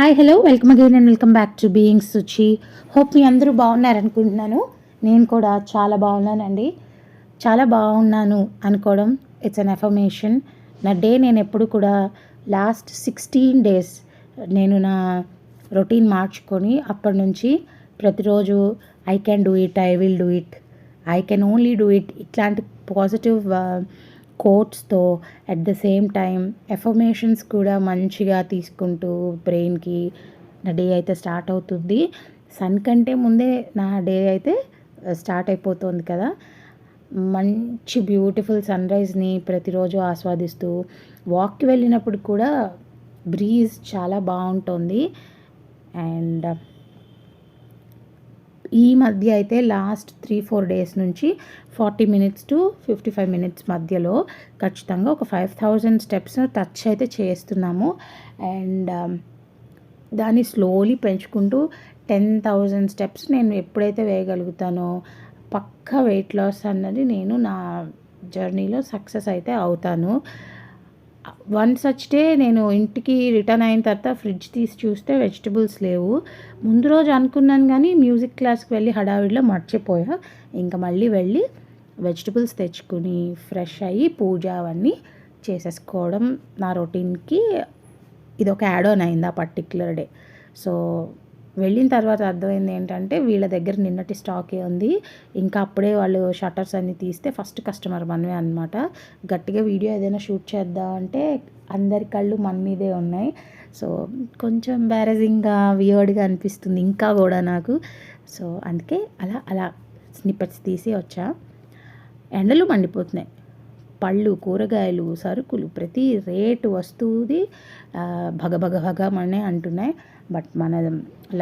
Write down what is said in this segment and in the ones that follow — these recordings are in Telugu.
Hi hello welcome again and welcome back to beings Suchi hope మీ అందరూ బాగున్నారనుకుంటున్నాను. నేను కూడా చాలా బాగున్నానండి. చాలా బాగున్నాను అనుకోవడం ఇట్స్ అన్ ఎఫర్మేషన్ నా డే నేను ఎప్పుడు కూడా లాస్ట్ సిక్స్టీన్ డేస్ నేను నా రొటీన్ మార్చుకొని అప్పటి నుంచి ప్రతిరోజు I can do it I will do it I can only do it ఇట్లాంటి positive కోట్స్తో at the same time affirmations కూడా మంచిగా తీసుకుంటూ బ్రెయిన్కి నా డే అయితే స్టార్ట్ అవుతుంది. సన్ కంటే ముందే నా డే అయితే uh, స్టార్ట్ అయిపోతుంది కదా. మంచి బ్యూటిఫుల్ సన్ రైజ్ని ప్రతిరోజు ఆస్వాదిస్తూ వాక్కి వెళ్ళినప్పుడు కూడా బ్రీజ్ చాలా బాగుంటుంది. అండ్ ఈ మధ్య అయితే లాస్ట్ త్రీ ఫోర్ డేస్ నుంచి forty minutes to fifty five minutes మధ్యలో ఖచ్చితంగా ఒక ఫైవ్ థౌజండ్ స్టెప్స్ టచ్ అయితే చేస్తున్నాము. అండ్ దాన్ని స్లోలీ పెంచుకుంటూ టెన్ థౌజండ్ స్టెప్స్ నేను ఎప్పుడైతే వేయగలుగుతానో పక్క వెయిట్ లాస్ అన్నది నేను నా జర్నీలో సక్సెస్ అయితే అవుతాను. వన్ సచ్ డే నేను ఇంటికి రిటర్న్ అయిన తర్వాత ఫ్రిడ్జ్ తీసి చూస్తే వెజిటబుల్స్ లేవు. ముందు రోజు అనుకున్నాను కానీ మ్యూజిక్ క్లాస్కి వెళ్ళి హడావిడిలో మర్చిపోయా. ఇంకా మళ్ళీ వెళ్ళి వెజిటబుల్స్ తెచ్చుకుని ఫ్రెష్ అయ్యి పూజ అవన్నీ చేసేసుకోవడం నా రొటీన్కి ఇది ఒక యాడ్ ఆన్ అయింది ఆ పర్టిక్యులర్ డే. సో వెళ్ళిన తర్వాత అర్థమైంది ఏంటంటే వీళ్ళ దగ్గర నిన్నటి స్టాకే ఉంది. ఇంకా అప్పుడే వాళ్ళు షట్టర్స్ అన్నీ తీస్తే ఫస్ట్ కస్టమర్ మనమే అనమాట గట్టిగా వీడియో ఏదైనా షూట్ చేద్దాం అంటే అందరి కళ్ళు మన మీదే ఉన్నాయి. సో కొంచెం ఎంబారసింగ్గా వియర్డ్గా అనిపిస్తుంది ఇంకా కూడా నాకు. సో అందుకే అలా అలా స్నిప్పెట్స్ తీసి వచ్చా. ఎండలు మండిపోతున్నాయి. పళ్ళు కూరగాయలు సరుకులు ప్రతి రేటు వస్తువుది భగభగ భగమనే అంటున్నాయి. బట్ మన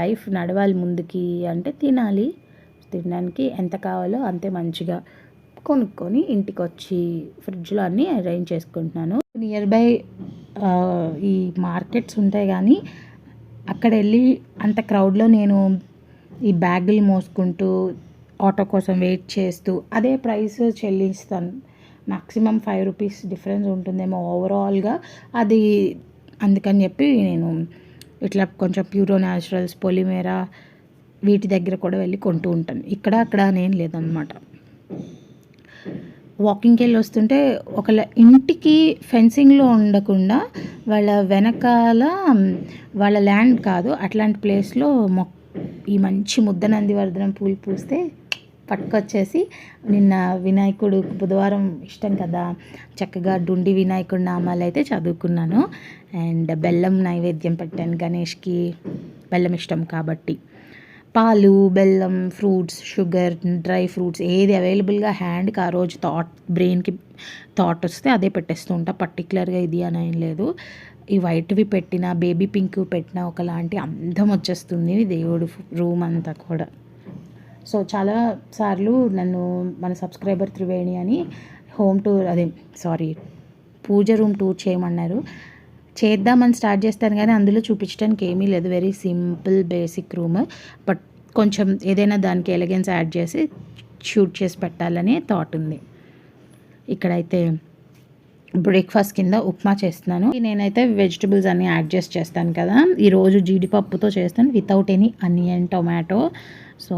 లైఫ్ నడవాలి ముందుకి అంటే తినాలి. తినడానికి ఎంత కావాలో అంతే మంచిగా కొనుక్కొని ఇంటికి వచ్చి ఫ్రిడ్జ్లో అన్నీ అరేంజ్ చేసుకుంటున్నాను. నియర్ బై ఈ మార్కెట్స్ ఉంటాయి కానీ అక్కడ వెళ్ళి అంత క్రౌడ్లో నేను ఈ బ్యాగులు మోసుకుంటూ ఆటో కోసం వెయిట్ చేస్తూ అదే ప్రైస్ చెల్లిస్తాను. మ్యాక్సిమం ఫైవ్ రూపీస్ డిఫరెన్స్ ఉంటుందేమో ఓవరాల్గా. అది అందుకని చెప్పి నేను ఇట్లా కొంచెం ప్యూరో న్యాచురల్స్ పొలిమేరా వీటి దగ్గర కూడా వెళ్ళి కొంటూ ఉంటాను. ఇక్కడ అక్కడ నేను లేదనమాట వాకింగ్కి వెళ్ళి వస్తుంటే ఒకళ్ళ ఇంటికి ఫెన్సింగ్లో ఉండకుండా వాళ్ళ వెనకాల వాళ్ళ ల్యాండ్ కాదు అట్లాంటి ప్లేస్లో మొ ఈ మంచి ముద్ద నందివర్ధనం పూలు పూస్తే పట్టుకొచ్చేసి నిన్న వినాయకుడు బుధవారం ఇష్టం కదా చక్కగా డుండి వినాయకుడి నామాలు అయితే చదువుకున్నాను. అండ్ బెల్లం నైవేద్యం పెట్టాను గణేష్కి బెల్లం ఇష్టం కాబట్టి. పాలు బెల్లం ఫ్రూట్స్ షుగర్ డ్రై ఫ్రూట్స్ ఏది అవైలబుల్గా హ్యాండ్కి ఆ రోజు థాట్ బ్రెయిన్కి థాట్ వస్తే అదే పెట్టేస్తూ ఉంటా. పర్టికులర్గా ఇది అని ఏం లేదు. ఈ వైట్వి పెట్టిన బేబీ పింక్ పెట్టిన ఒకలాంటి అందం వచ్చేస్తుంది దేవుడు రూమ్ అంతా కూడా. సో చాలా సార్లు నన్ను మన సబ్స్క్రైబర్ త్రివేణి అని హోమ్ టూర్ అదే సారీ పూజ రూమ్ టూర్ చేయమన్నారు. చేద్దామని స్టార్ట్ చేస్తాను కానీ అందులో చూపించడానికి ఏమీ లేదు. Very simple basic room but కొంచెం ఏదైనా దానికి ఎలిగెన్స్ యాడ్ చేసి షూట్ చేసి పెట్టాలని థాట్ ఉంది. ఇక్కడైతే బ్రేక్ఫాస్ట్ కింద ఉప్మా చేస్తున్నాను. నేనైతే వెజిటబుల్స్ అన్నీ యాడ్ చేసి చేస్తాను కదా. ఈరోజు జీడిపప్పుతో చేస్తాను without any onion tomato so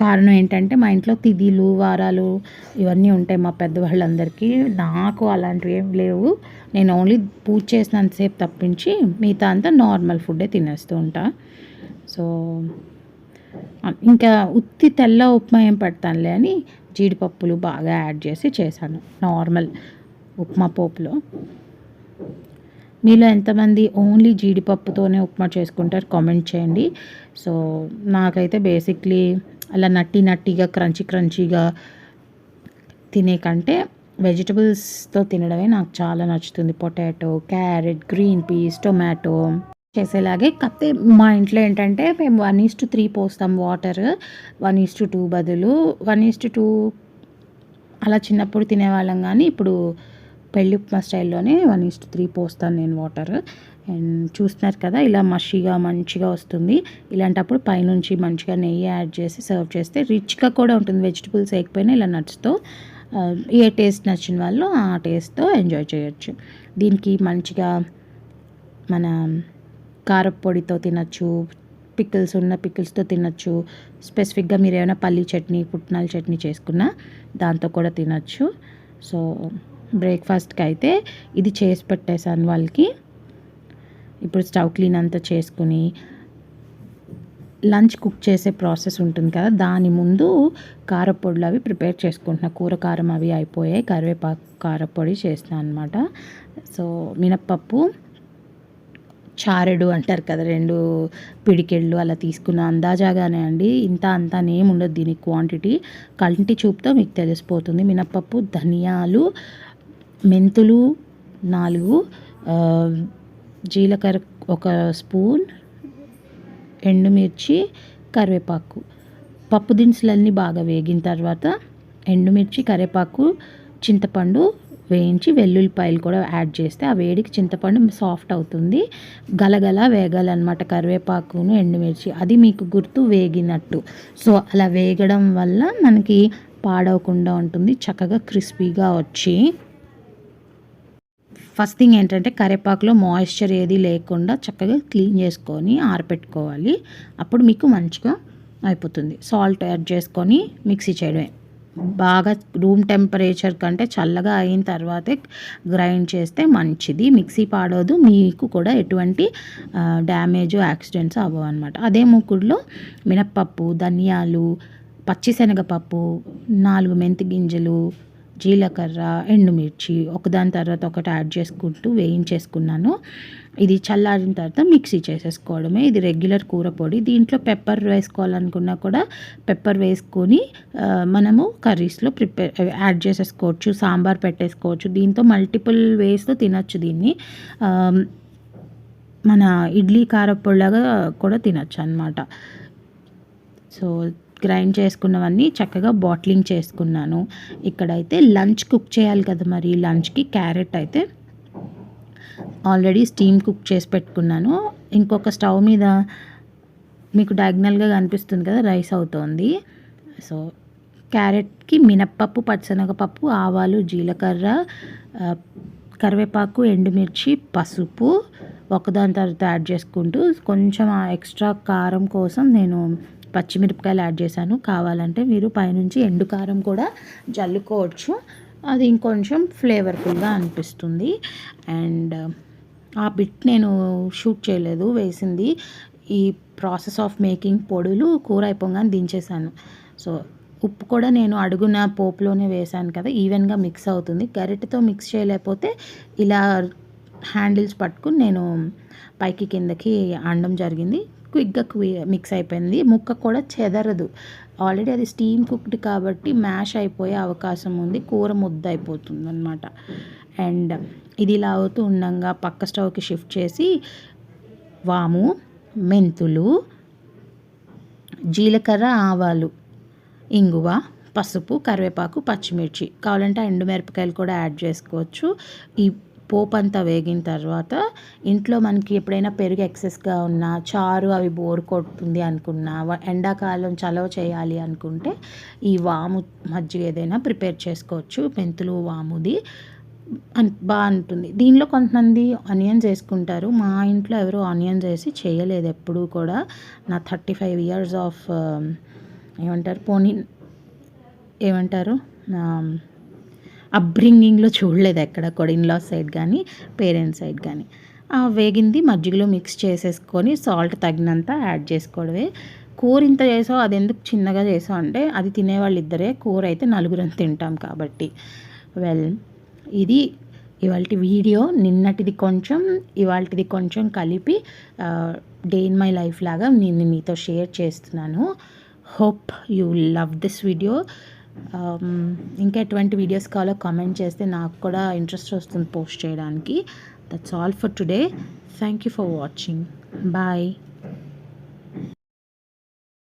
కారణం ఏంటంటే మా ఇంట్లో తిథిలు వారాలు ఇవన్నీ ఉంటాయి మా పెద్దవాళ్ళందరికీ. నాకు అలాంటివి ఏం లేవు. నేను ఓన్లీ పూజ చేసినంతసేపు తప్పించి మిగతా అంతా నార్మల్ ఫుడ్డే తినేస్తూ ఉంటా. సో ఇంకా ఉత్తి తెల్ల ఉప్మా ఏం పెడతానులే అని జీడిపప్పులు బాగా యాడ్ చేసి చేశాను నార్మల్ ఉప్మా పోపులో. మీలో ఎంతమంది ఓన్లీ జీడిపప్పుతోనే ఉప్మా చేసుకుంటారు కామెంట్ చేయండి. సో నాకైతే బేసిక్లీ అలా నట్టి నట్టిగా క్రంచీ క్రంచీగా తినే కంటే వెజిటబుల్స్తో తినడమే నాకు చాలా నచ్చుతుంది. Potato carrot green peas tomato చేసేలాగే. కాకపోతే మా ఇంట్లో ఏంటంటే మేము వన్ ఈస్ టు త్రీ పోస్తాం water one is to two బదులు. వన్ ఈస్ టు టూ అలా చిన్నప్పుడు తినేవాళ్ళం కానీ ఇప్పుడు పెళ్ళి ఉప్మా స్టైల్లోనే వన్ ఈస్ టు త్రీ పోస్తాను నేను వాటర్. అండ్ చూస్తున్నారు కదా ఇలా మషిగా మంచిగా వస్తుంది. ఇలాంటప్పుడు పైనుంచి మంచిగా నెయ్యి యాడ్ చేసి సర్వ్ చేస్తే రిచ్గా కూడా ఉంటుంది. వెజిటబుల్స్ వేయకపోయినా ఇలా నట్స్తో ఏ టేస్ట్ నచ్చిన వాళ్ళు ఆ టేస్ట్తో ఎంజాయ్ చేయొచ్చు. దీనికి మంచిగా మన కారపొడితో తినచ్చు పికిల్స్ ఉన్న పికిల్స్తో తినచ్చు. స్పెసిఫిక్గా మీరు ఏమైనా పల్లీ చట్నీ పుట్నాల చట్నీ చేసుకున్నా దాంతో కూడా తినచ్చు. సో బ్రేక్ఫాస్ట్కి అయితే ఇది చేసి పెట్టేశాను వాళ్ళకి. ఇప్పుడు స్టవ్ క్లీన్ అంతా చేసుకుని లంచ్ కుక్ చేసే ప్రాసెస్ ఉంటుంది కదా దాని ముందు కారపొడులు అవి ప్రిపేర్ చేసుకుంటున్నా. కూర కారం అవి అయిపోయాయి కరివేపాకు కారపొడి చేస్తాను అనమాట సో మినప్పప్పు చారెడు అంటారు కదా రెండు పిడికెళ్ళు అలా తీసుకున్న. అందాజాగానే అండి ఇంత అంత నేమ్ ఉండదు దీని క్వాంటిటీ కంటి చూపుతో మీకు తెలిసిపోతుంది. మినప్పప్పు ధనియాలు మెంతులు నాలుగు జీలకర్ర ఒక స్పూన్ ఎండుమిర్చి కరివేపాకు. పప్పు దినుసులన్నీ బాగా వేగిన తర్వాత ఎండుమిర్చి కరివేపాకు చింతపండు వేయించి వెల్లుల్లిపాయలు కూడా యాడ్ చేస్తే ఆ వేడికి చింతపండు సాఫ్ట్ అవుతుంది. గలగల వేగాలన్నమాట కరివేపాకును ఎండుమిర్చి. అది మీకు గుర్తు వేగినట్టు. సో అలా వేగడం వల్ల మనకి పాడవకుండా ఉంటుంది చక్కగా క్రిస్పీగా వచ్చి ఫస్ట్ థింగ్ ఏంటంటే కరివేపాకులో మాయిశ్చర్ ఏది లేకుండా చక్కగా క్లీన్ చేసుకొని ఆరపెట్టుకోవాలి. అప్పుడు మీకు మంచిగా అయిపోతుంది. సాల్ట్ యాడ్ చేసుకొని మిక్సీ చేయడమే. బాగా రూమ్ టెంపరేచర్ కంటే చల్లగా అయిన తర్వాతే గ్రైండ్ చేస్తే మంచిది. మిక్సీ పాడవదు. మీకు కూడా ఎటువంటి డ్యామేజ్ యాక్సిడెంట్స్ అవ్వవు అనమాట అదే మూకుడులో మినప్పప్పు ధనియాలు పచ్చిశనగపప్పు నాలుగు మెంతి గింజలు జీలకర్ర ఎండుమిర్చి ఒకదాని తర్వాత ఒకటి యాడ్ చేసుకుంటూ వేయించేసుకున్నాను. ఇది చల్లారిన తర్వాత మిక్సీ చేసేసుకోవడమే. ఇది రెగ్యులర్ కూర పొడి. దీంట్లో పెప్పర్ వేసుకోవాలనుకున్నా కూడా పెప్పర్ వేసుకొని మనము కర్రీస్లో ప్రిపేర్ యాడ్ చేసేసుకోవచ్చు. సాంబార్ పెట్టేసుకోవచ్చు. దీంతో మల్టిపుల్ వేస్తో తినచ్చు దీన్ని. మన ఇడ్లీ కారపొడిలాగా కూడా తినచ్చు అనమాట సో గ్రైండ్ చేసుకున్నవన్నీ చక్కగా బాట్లింగ్ చేసుకున్నాను. ఇక్కడైతే లంచ్ కుక్ చేయాలి కదా మరి లంచ్కి క్యారెట్ అయితే ఆల్రెడీ స్టీమ్ కుక్ చేసి పెట్టుకున్నాను. ఇంకొక స్టవ్ మీద మీకు డయాగ్నల్గా కనిపిస్తుంది కదా రైస్ అవుతోంది. సో క్యారెట్కి మినప్పప్పు పచ్చనగపప్పు ఆవాలు జీలకర్ర కరివేపాకు ఎండుమిర్చి పసుపు ఒకదాని తర్వాత యాడ్ చేసుకుంటూ కొంచెం ఎక్స్ట్రా కారం కోసం నేను పచ్చిమిరపకాయలు యాడ్ చేశాను. కావాలంటే మీరు పైనుంచి ఎండు కారం కూడా జల్లుకోవచ్చు. అది ఇంకొంచెం ఫ్లేవర్ఫుల్గా అనిపిస్తుంది. అండ్ ఆ బిట్ నేను షూట్ చేయలేదు వేసింది. ఈ ప్రాసెస్ ఆఫ్ మేకింగ్ పొడులు కూర అయిపోగానే దించేసాను సో ఉప్పు కూడా నేను అడుగున పోపులోనే వేసాను కదా ఈవెన్గా మిక్స్ అవుతుంది. గరిటెతో మిక్స్ చేయలేకపోతే ఇలా హ్యాండిల్స్ పట్టుకుని నేను పైకి కిందకి అండడం జరిగింది. క్విక్గా మిక్స్ అయిపోయింది. ముక్క కూడా చెదరదు. ఆల్రెడీ అది స్టీమ్ కుక్డ్ కాబట్టి మ్యాష్ అయిపోయే అవకాశం ఉంది. కూర ముద్ద అయిపోతుంది అనమాట అండ్ ఇది ఇలా అవుతూ ఉండగా పక్క స్టవ్కి షిఫ్ట్ చేసి వాము మెంతులు జీలకర్ర ఆవాలు ఇంగువ పసుపు కరివేపాకు పచ్చిమిర్చి. కావాలంటే ఎండుమిరపకాయలు కూడా యాడ్ చేసుకోవచ్చు. ఈ పోపు అంతా వేగిన తర్వాత ఇంట్లో మనకి ఎప్పుడైనా పెరుగు ఎక్సెస్గా ఉన్నా చారు అవి బోర్ కొడుతుంది అనుకున్నా ఎండాకాలం చలవ చేయాలి అనుకుంటే ఈ వాము మజ్జిగ ఏదైనా ప్రిపేర్ చేసుకోవచ్చు. మెంతులు వాముది అని బాగా ఉంటుంది దీనిలో కొంతమంది ఆనియన్స్ వేసుకుంటారు మా ఇంట్లో ఎవరు ఆనియన్స్ వేసి చేయలేదు. ఎప్పుడూ కూడా నా థర్టీ ఫైవ్ ఇయర్స్ ఆఫ్ ఏమంటారు పోనీ ఏమంటారు అప్బ్రింగింగ్లో చూడలేదు ఎక్కడ కూడా. ఇన్లా సైడ్ కానీ పేరెంట్స్ సైడ్ కానీ వేగింది మజ్జిగలో మిక్స్ చేసేసుకొని సాల్ట్ తగినంత యాడ్ చేసుకోవడమే. కూర ఇంత చేసావు అది ఎందుకు చిన్నగా చేసావు అంటే అది తినేవాళ్ళు ఇద్దరే కూర అయితే నలుగురం తింటాం కాబట్టి. వెల్ ఇది ఇవాళ వీడియో. నిన్నటిది కొంచెం ఇవాళది కొంచెం కలిపి డే ఇన్ మై లైఫ్ లాగా నేను మీతో షేర్ చేస్తున్నాను. Hope you love this video Um, ఇంకా ఎటువంటి వీడియోస్ కావాలో కామెంట్ చేస్తే నాకు కూడా ఇంట్రెస్ట్ వస్తుంది పోస్ట్ చేయడానికి. That's all for today thank you for watching bye